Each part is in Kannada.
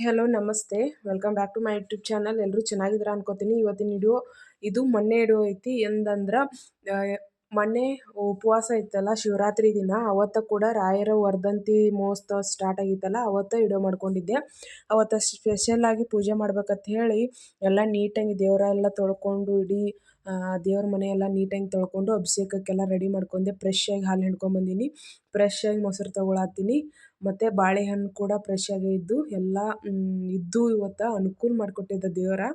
ಹಲೋ, ನಮಸ್ತೆ. Welcome back to my YouTube channel. ಎಲ್ಲರೂ ಚೆನ್ನಾಗಿದ್ದೀರಾ ಅನ್ಕೋತೀನಿ. ಇವತ್ತಿನ ವಿಡಿಯೋ ಇದು ಮೊನ್ನೆ ಇಡೋ ಐತಿ. ಎಂದಂದ್ರೆ ಮೊನ್ನೆ ಉಪವಾಸ ಇತ್ತಲ್ಲ, ಶಿವರಾತ್ರಿ ದಿನ. ಅವತ್ತ ಕೂಡ ರಾಯರ ವರ್ಧಂತಿ ಮಹೋತ್ಸವ ಸ್ಟಾರ್ಟ್ ಆಗಿತ್ತಲ್ಲ, ಅವತ್ತ ವಿಡಿಯೋ ಮಾಡ್ಕೊಂಡಿದ್ದೆ. ಅವತ್ತು ಸ್ಪೆಷಲಾಗಿ ಪೂಜೆ ಮಾಡ್ಬೇಕಂತ ಹೇಳಿ, ಎಲ್ಲ ನೀಟಾಗಿ ದೇವರ ಎಲ್ಲ ತೊಳ್ಕೊಂಡು ಇಡೀ ದೇವ್ರ ಮನೆ ಎಲ್ಲ ನೀಟಾಗಿ ತೊಳ್ಕೊಂಡು ಅಭಿಷೇಕಕ್ಕೆಲ್ಲ ರೆಡಿ ಮಾಡ್ಕೊಂಡೆ. ಫ್ರೆಶ್ಶಾಗಿ ಹಾಲು ಹಿಂಡ್ಕೊಂಬಂದೀನಿ ಫ್ರೆಶ್ಶಾಗಿ ಮೊಸರು ತೊಗೊಳತ್ತೀನಿ. ಮತ್ತು ಬಾಳೆಹಣ್ಣು ಕೂಡ ಫ್ರೆಶ್ಶಾಗೇ ಇದ್ದು, ಎಲ್ಲ ಇದ್ದು ಇವತ್ತು ಅನುಕೂಲ ಮಾಡಿಕೊಟ್ಟಿದ್ದ ದೇವ್ರು.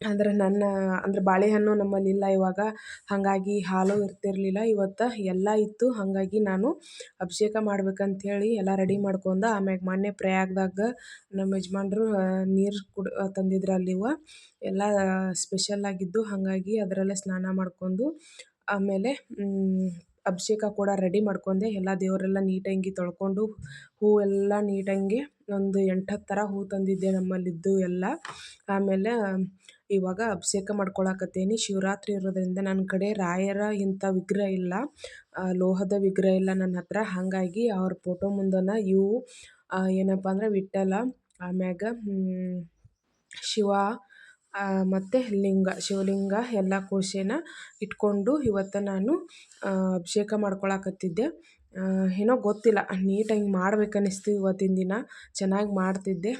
ಅಂದ್ರೆ ನನ್ನ, ಅಂದ್ರೆ ಬಾಳೆಹಣ್ಣು ನಮ್ಮಲ್ಲಿ ಇಲ್ಲ ಇವಾಗ. ಹಾಗಾಗಿ ಹಾಲು ಇರ್ತಿರಲಿಲ್ಲ. ಇವತ್ತು ಎಲ್ಲ ಇತ್ತು. ಹಾಗಾಗಿ ನಾನು ಅಭಿಷೇಕ ಮಾಡ್ಬೇಕಂಥೇಳಿ ಎಲ್ಲ ರೆಡಿ ಮಾಡ್ಕೊಂಡೆ ಆಮ್ಯಾಗ ಮೊನ್ನೆ ಪ್ರಯಾಗದಾಗ ನಮ್ಮ ಯಜಮಾನ್ರು ನೀರು ಕುಡ್ ತಂದಿದ್ರು ಅಲ್ಲಿವ. ಎಲ್ಲ ಸ್ಪೆಷಲ್ ಆಗಿದ್ದು. ಹಾಗಾಗಿ ಅದರಲ್ಲೇ ಸ್ನಾನ ಮಾಡಿಕೊಂಡು ಆಮೇಲೆ ಅಭಿಷೇಕ ಕೂಡ ರೆಡಿ ಮಾಡ್ಕೊಂಡೆ. ಎಲ್ಲ ದೇವರೆಲ್ಲ ನೀಟಾಗಿ ತೊಳ್ಕೊಂಡು ಎಲ್ಲ ನೀಟಾಗಿ ಒಂದು ಎಂಟು ಥರ ಹೂ ತಂದಿದ್ದೆ ನಮ್ಮಲ್ಲಿದ್ದು ಎಲ್ಲ. ಆಮೇಲೆ ಇವಾಗ ಅಭಿಷೇಕ ಮಾಡ್ಕೊಳಕತ್ತೀನಿ. ಶಿವರಾತ್ರಿ ಇರೋದ್ರಿಂದ ನನ್ನ ಕಡೆ ರಾಯರ ಇಂಥ ವಿಗ್ರಹ ಇಲ್ಲ. ಲೋಹದ ವಿಗ್ರಹ ಇಲ್ಲ ನನ್ನ ಹತ್ರ. ಹಾಗಾಗಿ ಅವ್ರ ಫೋಟೋ ಮುಂದನ ಇವು ಏನಪ್ಪ ಅಂದ್ರೆ ವಿಠ್ಠಲ, ಆಮ್ಯಾಗ ಶಿವ ಮತ್ತು ಲಿಂಗ, ಶಿವಲಿಂಗ ಎಲ್ಲ ಕೂರ್ಸೇನ ಇಟ್ಕೊಂಡು ಇವತ್ತು ನಾನು ಅಭಿಷೇಕ ಮಾಡ್ಕೊಳಕತ್ತಿದ್ದೆ. ಏನೋ ಗೊತ್ತಿಲ್ಲ. ನೀಟಾಗಿ ಮಾಡ್ಬೇಕು ಅನ್ನಿಸ್ತು ಇವತ್ತಿನ ದಿನ. ಚೆನ್ನಾಗಿ ಮಾಡ್ತಿದ್ದೆ.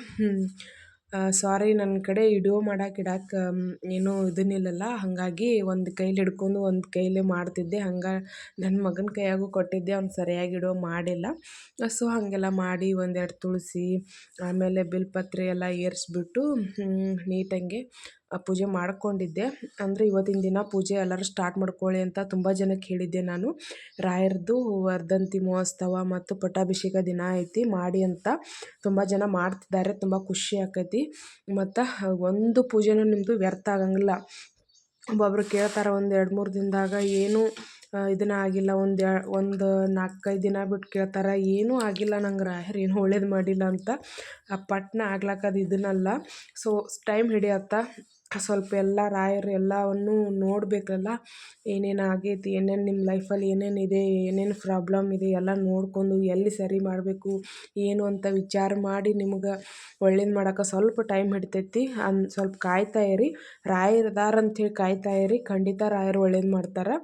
ಸಾರಿ ನನ್ನ ಕಡೆ ಇಡೋ ಮಾಡಕ್ಕೆ ಇಡಕ್ಕೆ ಏನೂ ಇದನ್ನಿಲ್ಲಲ್ಲ ಹಾಗಾಗಿ ಒಂದು ಕೈಲಿ ಹಿಡ್ಕೊಂಡು ಒಂದು ಕೈಲೇ ಮಾಡ್ತಿದ್ದೆ. ಹಂಗೆ ನನ್ನ ಮಗನ ಕೈಯಾಗೂ ಕೊಟ್ಟಿದ್ದೆ. ಅವ್ನು ಸರಿಯಾಗಿ ಇಡೋ ಮಾಡಿಲ್ಲ. ಸೊ, ಹಾಗೆಲ್ಲ ಮಾಡಿ ಒಂದೆರಡು ತುಳಸಿ, ಆಮೇಲೆ ಬಿಲ್ಪತ್ರೆ ಎಲ್ಲ ಏರಿಸ್ಬಿಟ್ಟು ನೀಟಾಗಿ ಪೂಜೆ ಮಾಡ್ಕೊಂಡಿದ್ದೆ. ಅಂದರೆ ಇವತ್ತಿನ ದಿನ ಪೂಜೆ ಎಲ್ಲರೂ ಸ್ಟಾರ್ಟ್ ಮಾಡ್ಕೊಳ್ಳಿ ಅಂತ ತುಂಬ ಜನಕ್ಕೆ ಹೇಳಿದ್ದೆ ನಾನು. ರಾಯರದ್ದು ವರ್ಧಂತಿ ಮಹೋತ್ಸವ ಮತ್ತು ಪಟ್ಟಾಭಿಷೇಕ ದಿನ ಐತಿ, ಮಾಡಿ ಅಂತ ತುಂಬ ಜನ ಮಾಡ್ತಿದ್ದಾರೆ, ತುಂಬ ಖುಷಿ ಆಕೈತಿ. ಮತ್ತು ಒಂದು ಪೂಜೆನೂ ನಿಮ್ಮದು ವ್ಯರ್ಥ ಆಗಂಗಿಲ್ಲ. ಒಬ್ಬೊಬ್ರು ಕೇಳ್ತಾರೆ ಒಂದು ಎರಡು ಮೂರು ದಿನದಾಗ ಏನೂ ಇದನ್ನ ಆಗಿಲ್ಲ, ಒಂದು ಒಂದು ನಾಲ್ಕೈದು ದಿನ ಬಿಟ್ಟು ಕೇಳ್ತಾರೆ, ಏನೂ ಆಗಿಲ್ಲ ನಂಗೆ ರಾಯರು, ಏನು ಒಳ್ಳೇದು ಮಾಡಿಲ್ಲ ಅಂತ. ಆ ಪಟ್ನ ಆಗ್ಲಕ್ಕದು ಇದನ್ನಲ್ಲ. So time ಹಿಡಿಯತ್ತೆ. ಸ್ವಲ್ಪ ಎಲ್ಲ ರಾಯರು ಎಲ್ಲವನ್ನು ನೋಡಬೇಕಲ್ಲ. ಏನೇನು ಆಗೈತಿ, ಏನೇನು ನಿಮ್ಮ ಲೈಫಲ್ಲಿ ಏನೇನು ಇದೆ, ಏನೇನು ಪ್ರಾಬ್ಲಮ್ ಇದೆ, ಎಲ್ಲ ನೋಡ್ಕೊಂಡು ಎಲ್ಲಿ ಸರಿ ಮಾಡಬೇಕು, ಏನು ಅಂತ ವಿಚಾರ ಮಾಡಿ ನಿಮ್ಗೆ ಒಳ್ಳೇದು ಮಾಡೋಕೆ ಸ್ವಲ್ಪ ಟೈಮ್ ಹಿಡಿತೈತಿ. ಅನ್, ಸ್ವಲ್ಪ ಕಾಯ್ತಾ ಇರಿ. ರಾಯರು ಅದಾರಂತ ಹೇಳಿ ಕಾಯ್ತಾ ಇರಿ. ಖಂಡಿತ ರಾಯರು ಒಳ್ಳೇದು ಮಾಡ್ತಾರೆ.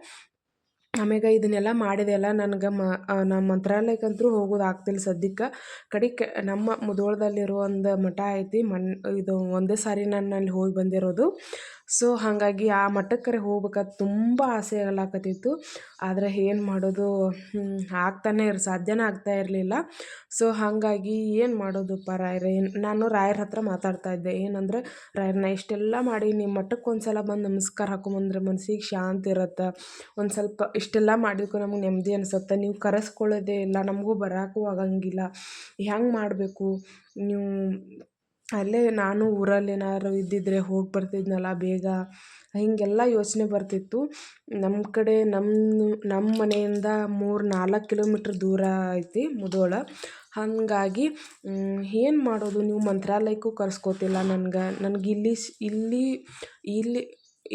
ಆಮ್ಯಾಗ ಇದನ್ನೆಲ್ಲ ಮಾಡಿದೆಲ್ಲ ನನಗೆ ಮ ನಮ್ಮ ಮಂತ್ರಾಲಯಕ್ಕಂತೂ ಹೋಗೋದು ಆಗ್ತಿಲ್ಲ ಸದ್ಯಕ್ಕೆ ಕಡೆಗೆ ನಮ್ಮ ಮುಧೋಳದಲ್ಲಿರೋ ಒಂದು ಮಠ ಐತಿ ಮನ್ ಇದು ಒಂದೇ ಸಾರಿ ನಾನು ಅಲ್ಲಿ ಹೋಗಿ ಬಂದಿರೋದು. ಸೊ ಹಾಗಾಗಿ ಆ ಮಠಕ್ಕರೆ ಹೋಗ್ಬೇಕಂತ ತುಂಬ ಆಸೆ ಆಗ್ಲಾಕತ್ತಿತ್ತು. ಆದರೆ ಏನು ಮಾಡೋದು ಆಗ್ತಾನೆ ಇರ್, ಸಾಧ್ಯನೇ ಆಗ್ತಾ ಇರಲಿಲ್ಲ. ಸೊ ಹಾಗಾಗಿ ಏನು ಮಾಡೋದಪ್ಪ ರಾಯರೇ ನಾನು ರಾಯರ ಹತ್ರ ಮಾತಾಡ್ತಾ ಇದ್ದೆ. ಏನಂದ್ರೆ ನಾ ಇಷ್ಟೆಲ್ಲ ಮಾಡಿ ನಿಮ್ಮ ಮಠಕ್ಕೆ ಒಂದು ಸಲ ಬಂದು ನಮಸ್ಕಾರ ಹಾಕೊಂಬಂದ್ರೆ ಮನಸ್ಸಿಗೆ ಶಾಂತಿ ಇರುತ್ತೆ. ಒಂದು ಸ್ವಲ್ಪ ಇಷ್ಟೆಲ್ಲ ಮಾಡಿದ್ಕೂ ನಮ್ಗೆ ನೆಮ್ಮದಿ ಅನಿಸುತ್ತೆ. ನೀವು ಕರೆಸ್ಕೊಳ್ಳೋದೇ ಇಲ್ಲ, ನಮಗೂ ಬರೋಕ್ಕೂ ಆಗಂಗಿಲ್ಲ. ಹೆಂಗೆ ಮಾಡಬೇಕು? ನೀವು ಅಲ್ಲೇ ನಾನು ಊರಲ್ಲಿ ಏನಾದ್ರು ಇದ್ದಿದ್ದರೆ ಹೋಗಿ ಬರ್ತಿದ್ನಲ್ಲ ಬೇಗ. ಹೀಗೆಲ್ಲ ಯೋಚನೆ ಬರ್ತಿತ್ತು. ನಮ್ಮ ಕಡೆ ನಮ್ಮ ನಮ್ಮ ಮನೆಯಿಂದ ಮೂರು, ನಾಲ್ಕು ಕಿಲೋಮೀಟ್ರ್ ದೂರ ಐತಿ ಮುಧೋಳ ಹಾಗಾಗಿ ಏನು ಮಾಡೋದು? ನೀವು ಮಂತ್ರಾಲಯಕ್ಕೂ ಕರ್ಸ್ಕೊತಿಲ್ಲ ನನ್ಗೆ. ನನ್ಗೆ ಇಲ್ಲಿ ಇಲ್ಲಿ ಇಲ್ಲಿ,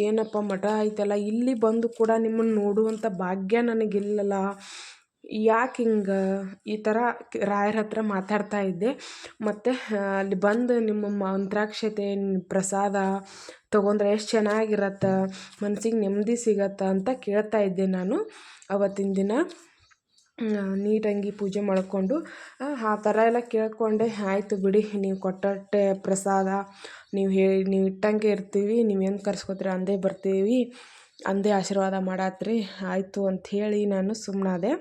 ಏನಪ್ಪ ಮಠ ಐತಲ್ಲ, ಇಲ್ಲಿ ಬಂದು ಕೂಡ ನಿಮ್ಮನ್ನು ನೋಡುವಂಥ ಭಾಗ್ಯ ನನಗಿಲ್ಲಲ್ಲ. ಯಾಕೆ ಹಿಂಗೆ ಈ ಥರ ರಾಯರ ಹತ್ರ ಮಾತಾಡ್ತಾ ಇದ್ದೆ, ಮತ್ತು ಅಲ್ಲಿ ಬಂದು ನಿಮ್ಮ ಮಂತ್ರಾಕ್ಷತೆ ಪ್ರಸಾದ ತೊಗೊಂಡ್ರೆ ಎಷ್ಟು ಚೆನ್ನಾಗಿರತ್ತೆ, ಮನ್ಸಿಗೆ ನೆಮ್ಮದಿ ಸಿಗತ್ತೆ ಅಂತ ಕೇಳ್ತಾ ಇದ್ದೆ ನಾನು ಅವತ್ತಿನ ದಿನ. ನೀಟಂಗಿ ಪೂಜೆ ಮಾಡಿಕೊಂಡು, ಆ ಥರ ಎಲ್ಲ ಕೇಳಿಕೊಂಡೆ. ಆಯಿತು ಬಿಡಿ, ನೀವು ಕೊಟ್ಟಟ್ಟೆ ಪ್ರಸಾದ, ನೀವು ಹೇಳಿ ನೀವು ಇಟ್ಟಂಗೆ ಇರ್ತೀವಿ ನೀವೇನು ಕರ್ಸ್ಕೊತೀರ ಅಂದೇ ಬರ್ತೀವಿ, ಅಂದೇ ಆಶೀರ್ವಾದ ಮಾಡಾತ್ರಿ, ಆಯಿತು ಅಂಥೇಳಿ ನಾನು ಸುಮ್ಮನಾದೆ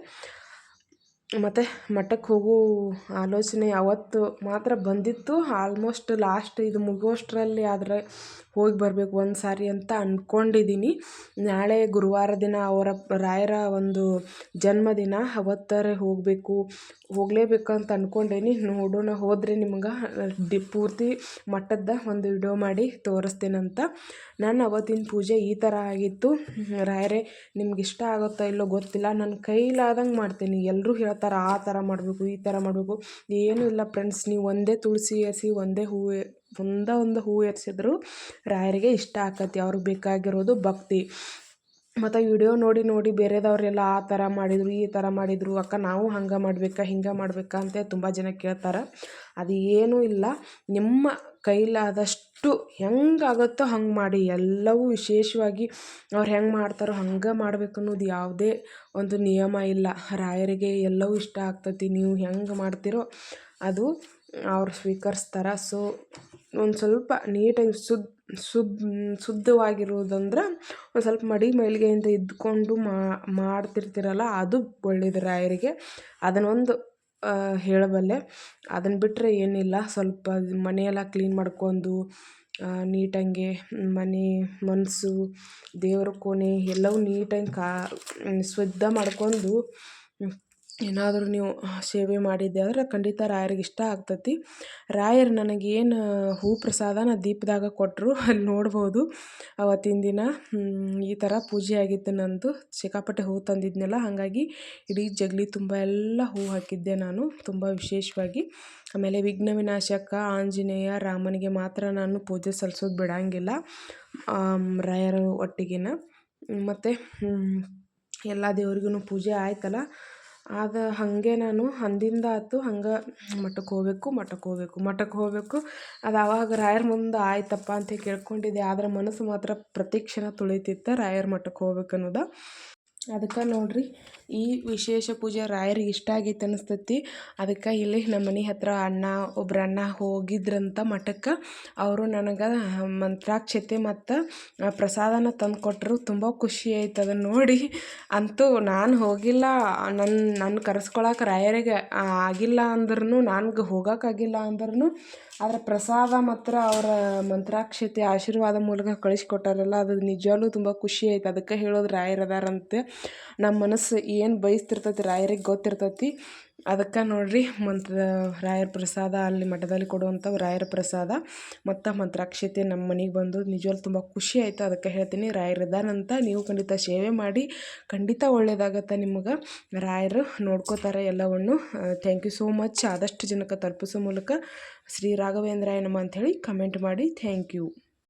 ಮತ್ತು ಮಠಕ್ಕೆ ಹೋಗೋ ಆಲೋಚನೆ ಅವತ್ತು ಮಾತ್ರ ಬಂದಿತ್ತು. ಆಲ್ಮೋಸ್ಟ್ ಲಾಸ್ಟ್ ಇದು ಮುಗುವಷ್ಟರಲ್ಲಿ ಆದರೆ ಹೋಗಿ ಬರಬೇಕು ಒಂದು ಸಾರಿ ಅಂತ ಅಂದ್ಕೊಂಡಿದ್ದೀನಿ ನಾಳೆ ಗುರುವಾರ ದಿನ ಅವರ ರಾಯರ ಒಂದು ಜನ್ಮದಿನ, ಅವತ್ತರೆ ಹೋಗಬೇಕು ಹೋಗಲೇಬೇಕು ಅಂತ ಅಂದ್ಕೊಂಡೇನಿ ನೋಡೋಣ, ಹೋದರೆ ನಿಮ್ಗೆ ಡಿ ಪೂರ್ತಿ ಮಠದ ಒಂದು ವಿಡಿಯೋ ಮಾಡಿ ತೋರಿಸ್ತೇನಂತ. ನಾನು ಅವತ್ತಿನ ಪೂಜೆ ಈ ಥರ ಆಗಿತ್ತು. ರಾಯರೇ ನಿಮ್ಗೆ ಇಷ್ಟ ಆಗುತ್ತೋ ಇಲ್ಲೋ ಗೊತ್ತಿಲ್ಲ. ನನ್ನ ಕೈಲಾದಂಗೆ ಮಾಡ್ತೀನಿ. ಎಲ್ಲರೂ ಹೇಳ್ತಾರೆ ಆ ಥರ ಮಾಡಬೇಕು, ಈ ಥರ ಮಾಡಬೇಕು. ಏನೂ ಇಲ್ಲ ಫ್ರೆಂಡ್ಸ್ ನೀವು ಒಂದೇ ತುಳಸಿ ಏರಿಸಿ ಒಂದೇ ಹೂವು ಒಂದೇ, ಒಂದು ಹೂವು ಏರಿಸಿದ್ರು ರಾಯರಿಗೆ ಇಷ್ಟ ಆಕತಿ. ಅವ್ರಿಗೆ ಬೇಕಾಗಿರೋದು ಭಕ್ತಿ. ಮತ್ತು ವಿಡಿಯೋ ನೋಡಿ ನೋಡಿ ಬೇರೆದವರೆಲ್ಲ ಆ ಥರ ಮಾಡಿದರು, ಈ ಥರ ಮಾಡಿದರು, ಅಕ್ಕ ನಾವು ಹಂಗೆ ಮಾಡ್ಬೇಕಾ, ಹಿಂಗೆ ಮಾಡ್ಬೇಕಾ ಅಂತ ತುಂಬ ಜನ ಕೇಳ್ತಾರೆ. ಅದು ಏನೂ ಇಲ್ಲ. ನಿಮ್ಮ ಕೈಲಾದಷ್ಟು ಹೆಂಗೆ ಆಗುತ್ತೋ ಹಂಗೆ ಮಾಡಿ. ಎಲ್ಲವೂ ವಿಶೇಷವಾಗಿ ಅವ್ರು ಹೆಂಗೆ ಮಾಡ್ತಾರೋ ಹಂಗೆ ಮಾಡ್ಬೇಕು ಅನ್ನೋದು ಯಾವುದೇ ಒಂದು ನಿಯಮ ಇಲ್ಲ. ರಾಯರಿಗೆ ಎಲ್ಲವೂ ಇಷ್ಟ ಆಗ್ತತಿ. ನೀವು ಹೆಂಗೆ ಮಾಡ್ತೀರೋ ಅದು ಅವ್ರು ಸ್ವೀಕರಿಸ್ತಾರೆ. ಸೊ ಒಂದು ಸ್ವಲ್ಪ ನೀಟಾಗಿ ಶುದ್ಧ ಶುದ್ ಶುದ್ಧವಾಗಿರುವುದಂದ್ರೆ ಒಂದು ಸ್ವಲ್ಪ ಮಡಿ ಮೈಲಿಗೆಯಿಂದ ಇದ್ದುಕೊಂಡು ಮಾಡ್ತಿರ್ತೀರಲ್ಲ, ಅದು ಒಳ್ಳೇದು ರಾಯರಿಗೆ. ಅದನ್ನೊಂದು ಹೇಳಬಲ್ಲೆ. ಅದನ್ನು ಬಿಟ್ಟರೆ ಏನಿಲ್ಲ. ಸ್ವಲ್ಪ ಮನೆಯೆಲ್ಲ ಕ್ಲೀನ್ ಮಾಡ್ಕೊಂಡು ನೀಟಂಗೆ ಮನೆ ಮನಸ್ಸು ದೇವ್ರ ಕೋಣೆ ಎಲ್ಲವೂ ನೀಟಾಗಿ ಕಾ ಶುದ್ಧ ಮಾಡ್ಕೊಂಡು ಏನಾದರೂ ನೀವು ಸೇವೆ ಮಾಡಿದ್ದೆ ಅಂದ್ರೆ ಖಂಡಿತ ರಾಯರಿಗೆ ಇಷ್ಟ ಆಗ್ತೈತಿ. ರಾಯರು ನನಗೇನು ಹೂ ಪ್ರಸಾದನ ದೀಪದಾಗ ಕೊಟ್ಟರು ಅಲ್ಲಿ ನೋಡ್ಬೋದು. ಅವತ್ತಿನ ದಿನ ಈ ಥರ ಪೂಜೆ ಆಗಿತ್ತು ನಂದು. ಸಿಕ್ಕಾಪಟ್ಟೆ ಹೂ ತಂದಿದ್ನಲ್ಲ, ಹಾಗಾಗಿ ಇಡೀ ಜಗಲಿ ತುಂಬ ಎಲ್ಲ ಹೂ ಹಾಕಿದ್ದೆ ನಾನು, ತುಂಬ ವಿಶೇಷವಾಗಿ. ಆಮೇಲೆ ವಿಘ್ನ ವಿನಾಶಕ ಆಂಜನೇಯ, ರಾಮನಿಗೆ ಮಾತ್ರ ನಾನು ಪೂಜೆ ಸಲ್ಲಿಸೋದು ಬಿಡೋಂಗಿಲ್ಲ ರಾಯರ ಒಟ್ಟಿಗೆನ. ಮತ್ತು ಎಲ್ಲ ದೇವ್ರಿಗೂ ಪೂಜೆ ಆಯ್ತಲ್ಲ ಆದ ಹಾಗೆ ನಾನು ಅಂದಿಂದ ಆಯ್ತು ಹಂಗೆ ಮಠಕ್ಕೆ ಹೋಗ್ಬೇಕು ಮಠಕ್ಕೆ ಹೋಗ್ಬೇಕು ಮಠಕ್ಕೆ ಹೋಗಬೇಕು. ಅದು ಆವಾಗ ರಾಯರ ಮುಂದೆ ಆಯ್ತಪ್ಪ ಅಂತ ಕೇಳ್ಕೊಂಡಿದ್ದೆ ಆದ್ರೆ ಮನಸ್ಸು ಮಾತ್ರ ಪ್ರತಿ ಕ್ಷಣ ತುಳಿತಿತ್ತು ರಾಯರ ಮಠಕ್ಕೆ ಹೋಗ್ಬೇಕು ಅನ್ನೋದು ಅದಕ್ಕೆ ನೋಡಿರಿ, ಈ ವಿಶೇಷ ಪೂಜೆ ರಾಯರಿಗೆ ಇಷ್ಟ ಆಗೈತೆ ಅನಿಸ್ತೈತಿ. ಅದಕ್ಕೆ ಇಲ್ಲಿ ನಮ್ಮ ಮನೆ ಹತ್ತಿರ ಅಣ್ಣ, ಒಬ್ರು ಅಣ್ಣ ಹೋಗಿದ್ರಂತ ಮಠಕ್ಕೆ. ಅವರು ನನಗೆ ಮಂತ್ರಾಕ್ಷತೆ ಮತ್ತು ಪ್ರಸಾದನ ತಂದು ಕೊಟ್ಟರು ತುಂಬ ಖುಷಿ ಆಯ್ತು ಅದನ್ನು ನೋಡಿ. ಅಂತೂ ನಾನು ಹೋಗಿಲ್ಲ. ನನ್ನ ನನ್ನ ಕರೆಸ್ಕೊಳಕ್ಕೆ ರಾಯರಿಗೆ ಆಗಿಲ್ಲ ಅಂದ್ರೂ ನನಗೆ ಹೋಗೋಕ್ಕಾಗಿಲ್ಲ ಅಂದ್ರೂ ಆದರೆ ಪ್ರಸಾದ ಮಾತ್ರ ಅವರ ಮಂತ್ರಾಕ್ಷತೆ ಆಶೀರ್ವಾದ ಮೂಲಕ ಕಳಿಸ್ಕೊಟ್ಟಾರಲ್ಲ, ಅದು ನಿಜವಾಗ್ಲೂ ತುಂಬ ಖುಷಿ ಆಯ್ತು. ಅದಕ್ಕೆ ಹೇಳೋದು ರಾಯರು ಅದಾರಂತೆ ನಮ್ಮ ಮನಸ್ಸು ಏನು ಬಯಸ್ತಿರ್ತೈತಿ ರಾಯರಿಗೆ ಗೊತ್ತಿರ್ತೈತಿ. ಅದಕ್ಕೆ ನೋಡಿರಿ ಮಂತ್ರ ರಾಯರ ಪ್ರಸಾದ, ಅಲ್ಲಿ ಮಠದಲ್ಲಿ ಕೊಡುವಂಥ ರಾಯರ ಪ್ರಸಾದ, ಮತ್ತು ಮಂತ್ರಾಕ್ಷತೆ ನಮ್ಮ ಮನೆಗೆ ಬಂದು ನಿಜವಾಗ್ಲೂ ತುಂಬ ಖುಷಿ ಆಯಿತು. ಅದಕ್ಕೆ ಹೇಳ್ತೀನಿ, ರಾಯರ ಇದಾರಂತ ನೀವು ಖಂಡಿತ ಸೇವೆ ಮಾಡಿ, ಖಂಡಿತ ಒಳ್ಳೆಯದಾಗತ್ತೆ ನಿಮಗೆ. ರಾಯರು ನೋಡ್ಕೋತಾರೆ ಎಲ್ಲವನ್ನು. ಥ್ಯಾಂಕ್ ಯು ಸೋ ಮಚ್ ಆದಷ್ಟು ಜನಕ್ಕೆ ತಲುಪಿಸೋ ಮೂಲಕ ಶ್ರೀ ರಾಘವೇಂದ್ರಾಯ ನಮ ಅಂಥೇಳಿ ಕಮೆಂಟ್ ಮಾಡಿ ಥ್ಯಾಂಕ್ ಯು